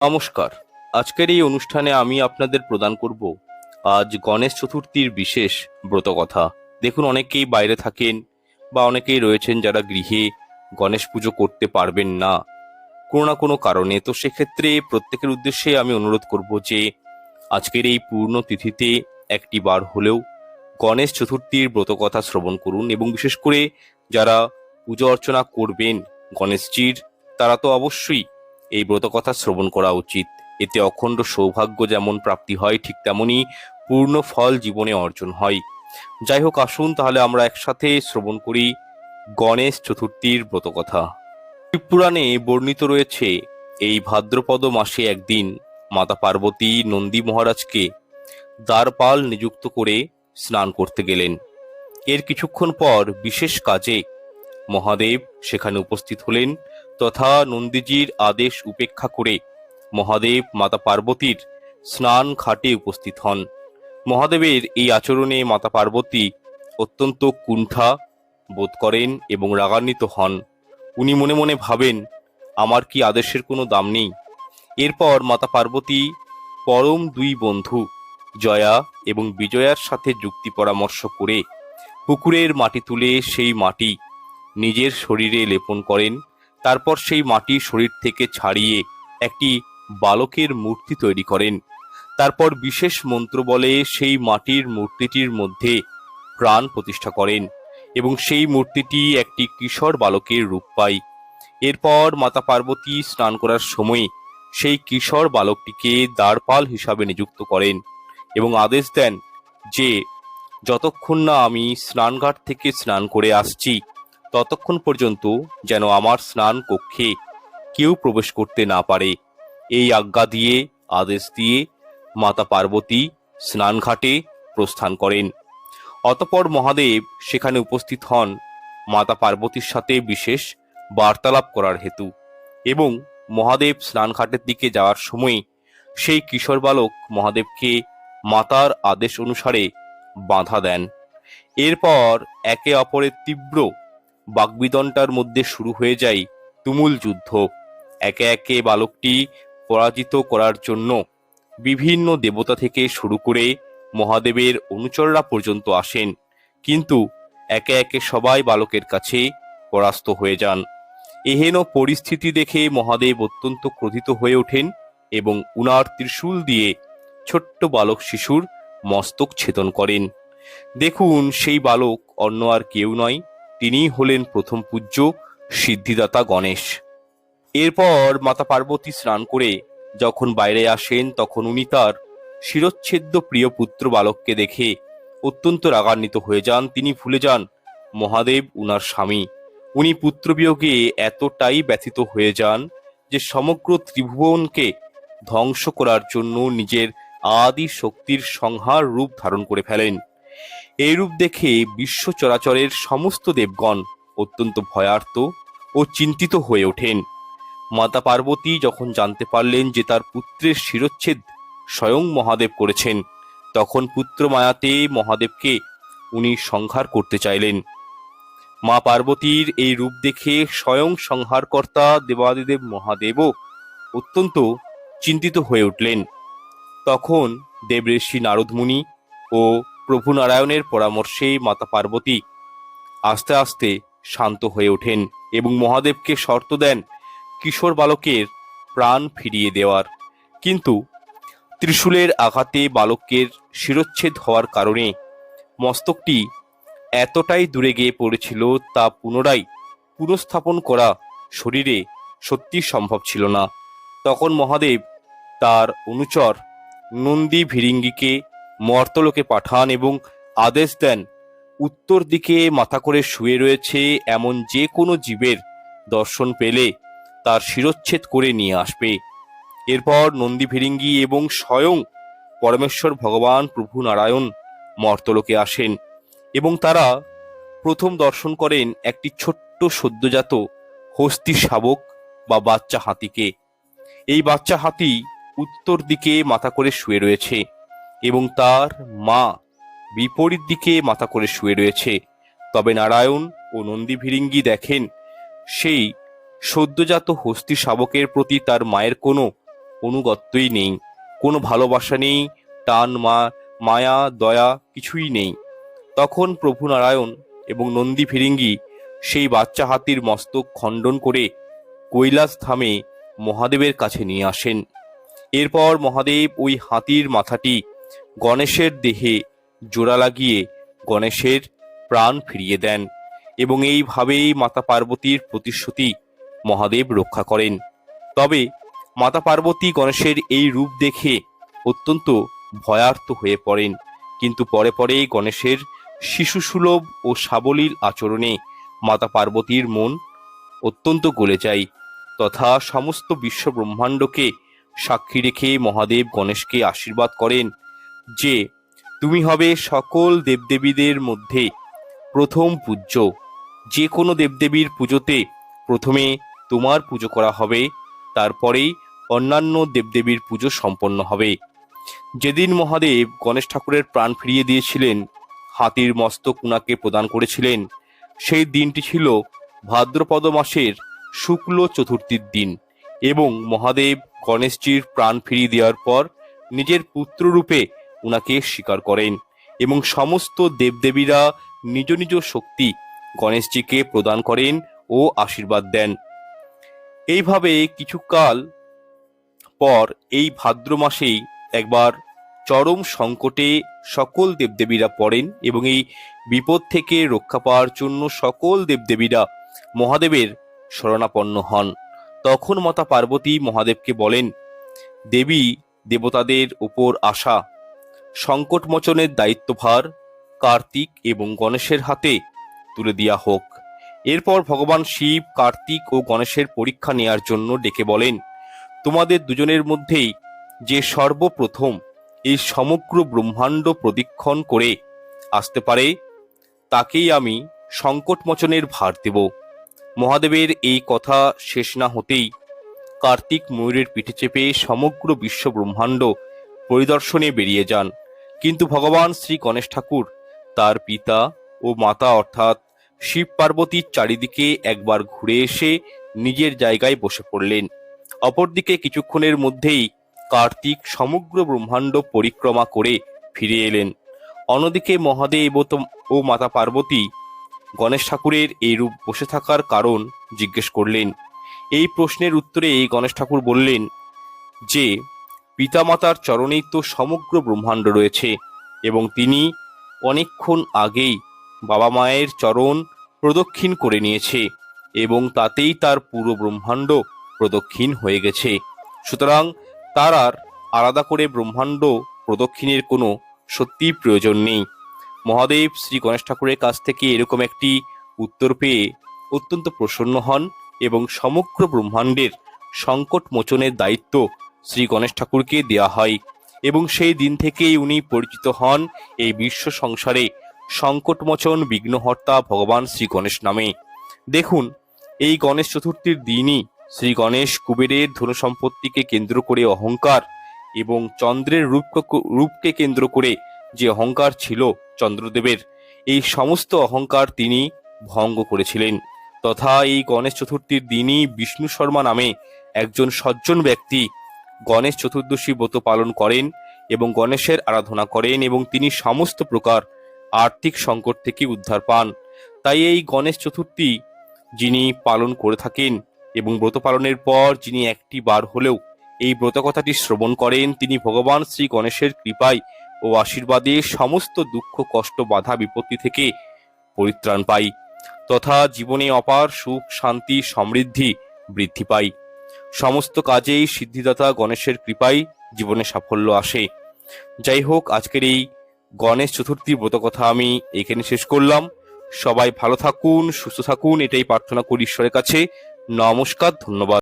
নমস্কার। আজকের এই অনুষ্ঠানে আমি আপনাদের প্রদান করব আজ গণেশ চতুর্থীর বিশেষ ব্রতকথা। দেখুন, অনেকেই বাইরে থাকেন বা অনেকেই রয়েছেন যারা গৃহে গণেশ পুজো করতে পারবেন না, কোনো না কোনো কারণে। তো সেক্ষেত্রে প্রত্যেকের উদ্দেশ্যে আমি অনুরোধ করব যে আজকের এই পূর্ণ তিথিতে একটি বার হলেও গণেশ চতুর্থীর ব্রতকথা শ্রবণ করুন এবং বিশেষ করে যারা পুজো অর্চনা করবেন গণেশজির, তারা তো অবশ্যই এই ব্রতকথা শ্রবণ করা উচিত। এতে অখণ্ড সৌভাগ্য যেমন প্রাপ্তি হয়, ঠিক তেমনই পূর্ণ ফল জীবনে অর্জন হয়। যাই হোক, আসুন তাহলে আমরা একসাথে শ্রবণ করি গণেশ চতুর্থীর ব্রতকথা শিবপুরাণে বর্ণিত রয়েছে, এই ভাদ্রপদ মাসে একদিন মাতা পার্বতী নন্দী মহারাজকে দ্বারপাল নিযুক্ত করে স্নান করতে গেলেন। এর কিছুক্ষণ পর বিশেষ কাজে মহাদেব সেখানে উপস্থিত হলেন। তথা নন্দীজির আদেশ উপেক্ষা করে মহাদেব মাতা পার্বতীর স্নান ঘাটে উপস্থিত হন। মহাদেবের এই আচরণে মাতা পার্বতী অত্যন্ত কুণ্ঠা বোধ করেন এবং রাগান্বিত হন। উনি মনে মনে ভাবেন, আমার কি আদেশের কোনো দাম নেই? এরপর মাতা পার্বতী পরম দুই বন্ধু, জয়া এবং বিজয়ার সাথে যুক্তি পরামর্শ করে পুকুরের মাটি তুলে সেই মাটি নিজের শরীরে লেপন করেন তারপর সেই মাটি শরীর থেকে ছাড়িয়ে একটি বালকের মূর্তি তৈরি করেন। তারপর বিশেষ মন্ত্র বলে সেই মাটির মূর্তিটির মধ্যে প্রাণ প্রতিষ্ঠা করেন এবং সেই মূর্তিটি একটি কিশোর বালকের রূপ পায়। এরপর মাতা পার্বতী স্নান করার সময় সেই কিশোর বালকটিকে দ্বারপাল হিসাবে নিযুক্ত করেন এবং আদেশ দেন যে, যতক্ষণ না আমি স্নানঘাট থেকে স্নান করে আসছি ততক্ষণ পর্যন্ত যেন আমার স্নান কক্ষে কেউ প্রবেশ করতে না পারে। এই আজ্ঞা দিয়ে, আদেশ দিয়ে মাতা পার্বতী স্নানঘাটে প্রস্থান করেন। অতপর মহাদেব সেখানে উপস্থিত হন মাতা পার্বতীর সাথে বিশেষ বার্তালাপ করার হেতু এবং মহাদেব স্নানঘাটের দিকে যাওয়ার সময় সেই কিশোর বালক মহাদেবকে মাতার আদেশ অনুসারে বাধা দেন। এরপর একে অপরের তীব্র বাগবিদনটার মধ্যে শুরু হয়ে যায় তুমুল যুদ্ধ। একে একে বালকটি পরাজিত করার জন্য বিভিন্ন দেবতা থেকে শুরু করে মহাদেবের অনুচররা পর্যন্ত আসেন, কিন্তু একে একে সবাই বালকের কাছে পরাস্ত হয়ে যান। এহেন পরিস্থিতি দেখে মহাদেব অত্যন্ত ক্রোধিত হয়ে ওঠেন এবং উনার ত্রিশূল দিয়ে ছোট্ট বালক শিশুর মস্তক ছেদন করেন। দেখুন, সেই বালক অন্য আর কেউ নয় তিনিই হলেন প্রথম পূজ্য সিদ্ধিদাতা গণেশ। এরপর মাতা পার্বতী স্নান করে যখন বাইরে আসেন, তখন উনি তার শিরচ্ছেদ্য প্রিয় পুত্র বালককে দেখে অত্যন্ত রাগান্বিত হয়ে যান। তিনি ভুলে যান, মহাদেব উনার স্বামী। উনি পুত্রবিয়োগে এতটাই ব্যথিত হয়ে যান যে সমগ্র ত্রিভুবনকে ধ্বংস করার জন্য নিজের আদি শক্তির সংহার রূপ ধারণ করে ফেলেন। এই রূপ দেখে বিশ্ব চরাচরের সমস্ত দেবগণ অত্যন্ত ভয়ার্ত ও চিন্তিত হয়ে ওঠেন। মাতা পার্বতী যখন জানতে পারলেন যে তার পুত্রের শিরচ্ছেদ স্বয়ং মহাদেব করেছেন, তখন পুত্র মায়াতে মহাদেবকে উনি সংহার করতে চাইলেন। মা পার্বতীর এই রূপ দেখে স্বয়ং সংহারকর্তা দেবাদিদেব মহাদেবও অত্যন্ত চিন্তিত হয়ে উঠলেন। তখন দেবঋষি নারদমুনি ও প্রভু নারায়ণের পরামর্শে মাতা পার্বতী আস্তে আস্তে শান্ত হয়ে ওঠেন এবং মহাদেবকে শর্ত দেন কিশোর বালকের প্রাণ ফিরিয়ে দেওয়ার। কিন্তু ত্রিশূলের আঘাতে বালকের শিরচ্ছেদ হওয়ার কারণে মস্তকটি এতটাই দূরে গিয়ে পড়েছিল তা পুনরায় পুনঃস্থাপন করা শরীরে সত্যি সম্ভব ছিল না। তখন মহাদেব তার অনুচর নন্দী ভিরিঙ্গিকে মর্তলোকে পাঠান এবং আদেশ দেন, উত্তর দিকে মাথা করে শুয়ে রয়েছে এমন যে কোনো জীবের দর্শন পেলে তার শিরচ্ছেদ করে নিয়ে আসবে। এরপর নন্দী ভিরিঙ্গি এবং স্বয়ং পরমেশ্বর ভগবান প্রভু নারায়ণ মর্তলোকে আসেন এবং তারা প্রথম দর্শন করেন একটি ছোট্ট সদ্যজাত হস্তি শাবক বা বাচ্চা হাতিকে। এই বাচ্চা হাতি উত্তর দিকে মাথা করে শুয়ে রয়েছে। এবং তার মা বিপরীত দিকে মাথা করে শুয়ে রয়েছে। তবে নারায়ণ ও নন্দী ভিরিঙ্গি দেখেন, সেই সদ্যজাত হস্তি শাবকের প্রতি তার মায়ের কোনো অনুগত্যই নেই, কোনো ভালোবাসা নেই, টান মা, মায়া, দয়া কিছুই নেই। তখন প্রভু নারায়ণ এবং নন্দী ফিরিঙ্গি সেই বাচ্চা হাতির মস্তক খণ্ডন করে কৈলাস ধামে মহাদেবের কাছে নিয়ে আসেন। এরপর মহাদেব ওই হাতির মাথাটি গণেশের দেহে জোড়া লাগিয়ে গণেশের প্রাণ ফিরিয়ে দেন এবং এইভাবেই মাতা পার্বতীর প্রতিশ্রুতি মহাদেব রক্ষা করেন। তবে মাতা পার্বতী গণেশের এই রূপ দেখে অত্যন্ত ভয়ার্ত হয়ে পড়েন। কিন্তু পরে পরে গণেশের শিশুসুলভ ও সাবলীল আচরণে মাতা পার্বতীর মন অত্যন্ত গলে যায়। তথা সমস্ত বিশ্ব ব্রহ্মাণ্ডকে সাক্ষী রেখে মহাদেব গণেশকে আশীর্বাদ করেন। যে তুমি হবে সকল দেবদেবীদের মধ্যে প্রথম পূজ্য। যে কোনো দেবদেবীর পুজোতে প্রথমে তোমার পুজো করা হবে, তারপরেই অন্যান্য দেবদেবীর পুজো সম্পন্ন হবে। যেদিন মহাদেব গণেশ ঠাকুরের প্রাণ ফিরিয়ে দিয়েছিলেন, হাতির মস্তক উনাকে প্রদান করেছিলেন, সেই দিনটি ছিল ভাদ্রপদ মাসের শুক্ল চতুর্থীর দিন এবং মহাদেব গণেশজির প্রাণ ফিরিয়ে দেওয়ার পর নিজের পুত্ররূপে উনাকে স্বীকার করেন এবং সমস্ত দেবদেবীরা নিজ নিজ শক্তি গণেশজিকে প্রদান করেন ও আশীর্বাদ দেন। এইভাবে কিছুকাল পর এই ভাদ্র মাসেই একবার চরম সংকটে সকল দেবদেবীরা পড়েন এবং এই বিপদ থেকে রক্ষা পাওয়ার জন্য সকল দেবদেবীরা মহাদেবের শরণাপন্ন হন। তখন মাতা পার্বতী মহাদেবকে বলেন, দেবী, দেবতাদের উপর আশা সংকটমোচনের দায়িত্বভার কার্তিক এবং গণেশের হাতে তুলে দেওয়া হোক। এরপর ভগবান শিব, কার্তিক ও গণেশের পরীক্ষা নেয়ার জন্য ডেকে বলেন, তোমাদের দুজনের মধ্যেই যে সর্বপ্রথম এই সমগ্র ব্রহ্মাণ্ড প্রদীক্ষণ করে আসতে পারে, তাকেই আমি সংকটমোচনের ভার দেব। মহাদেবের এই কথা শেষ না হতেই কার্তিক ময়ূরের পিঠে চেপে সমগ্র বিশ্ব ব্রহ্মাণ্ড পরিদর্শনে বেরিয়ে যান। কিন্তু ভগবান শ্রী গণেশ ঠাকুর, তার পিতা ও মাতা অর্থাৎ শিব পার্বতীর চারিদিকে একবার ঘুরে এসে নিজের জায়গায় বসে পড়লেন। অপরদিকে কিছুক্ষণের মধ্যেই কার্তিক সমগ্র ব্রহ্মাণ্ড পরিক্রমা করে ফিরে এলেন। অন্যদিকে মহাদেব ও মাতা পার্বতী গণেশ ঠাকুরের এই রূপ বসে থাকার কারণ জিজ্ঞেস করলেন। এই প্রশ্নের উত্তরে গণেশ ঠাকুর বললেন যে পিতামাতার চরণেই তো সমগ্র ব্রহ্মাণ্ড রয়েছে, এবং তিনি অনেকক্ষণ আগেই বাবা মায়ের চরণ প্রদক্ষিণ করে নিয়েছে, এবং তাতেই তার পুরো ব্রহ্মাণ্ড প্রদক্ষিণ হয়ে গেছে। সুতরাং তার আর আলাদা করে ব্রহ্মাণ্ড প্রদক্ষিণের কোনো সত্যি প্রয়োজন নেই। মহাদেব শ্রী গণেশ ঠাকুরের কাছ থেকে এরকম একটি উত্তর পেয়ে অত্যন্ত প্রসন্ন হন, এবং সমগ্র ব্রহ্মাণ্ডের সংকট মোচনের দায়িত্ব শ্রী গণেশ ঠাকুরকে দেওয়া হয়। এবং সেই দিন থেকেই উনি পরিচিত হন এই বিশ্ব সংসারে। সংকটমোচন বিঘ্নহর্তা ভগবান শ্রী গণেশ নামে। দেখুন, এই গণেশ চতুর্থীর দিনই শ্রী গণেশ কুবেরের ধন সম্পত্তিকে কেন্দ্র করে অহংকার এবং চন্দ্রের রূপ রূপকে কেন্দ্র করে যে অহংকার ছিল চন্দ্রদেবের, এই সমস্ত অহংকার তিনি ভঙ্গ করেছিলেন। তথা এই গণেশ চতুর্থীর দিনই বিষ্ণু শর্মা নামে একজন সজ্জন ব্যক্তি গণেশ চতুর্দশী ব্রত পালন করেন এবং গণেশের আরাধনা করেন এবং তিনি সমস্ত প্রকার আর্থিক সংকট থেকে উদ্ধার পান। তাই এই গণেশ চতুর্থী যিনি পালন করে থাকেন এবং ব্রত পালনের পর যিনি একটি বার হলেও এই ব্রত কথাটি শ্রবণ করেন, তিনি ভগবান শ্রী গণেশের কৃপায় ও আশীর্বাদে সমস্ত দুঃখ, কষ্ট, বাধা, বিপত্তি থেকে পরিত্রাণ পাই। তথা জীবনে অপার সুখ, শান্তি, সমৃদ্ধি বৃদ্ধি পাই। সমস্ত কাজেই সিদ্ধিদাতা গণেশের কৃপাই জীবনে সাফল্য আসে। যাই হোক, আজকের এই গণেশ চতুর্থী ব্রত কথা আমি এখানে শেষ করলাম। সবাই ভালো থাকুন, সুস্থ থাকুন, এটাই প্রার্থনা করি ঈশ্বরের কাছে। নমস্কার, ধন্যবাদ।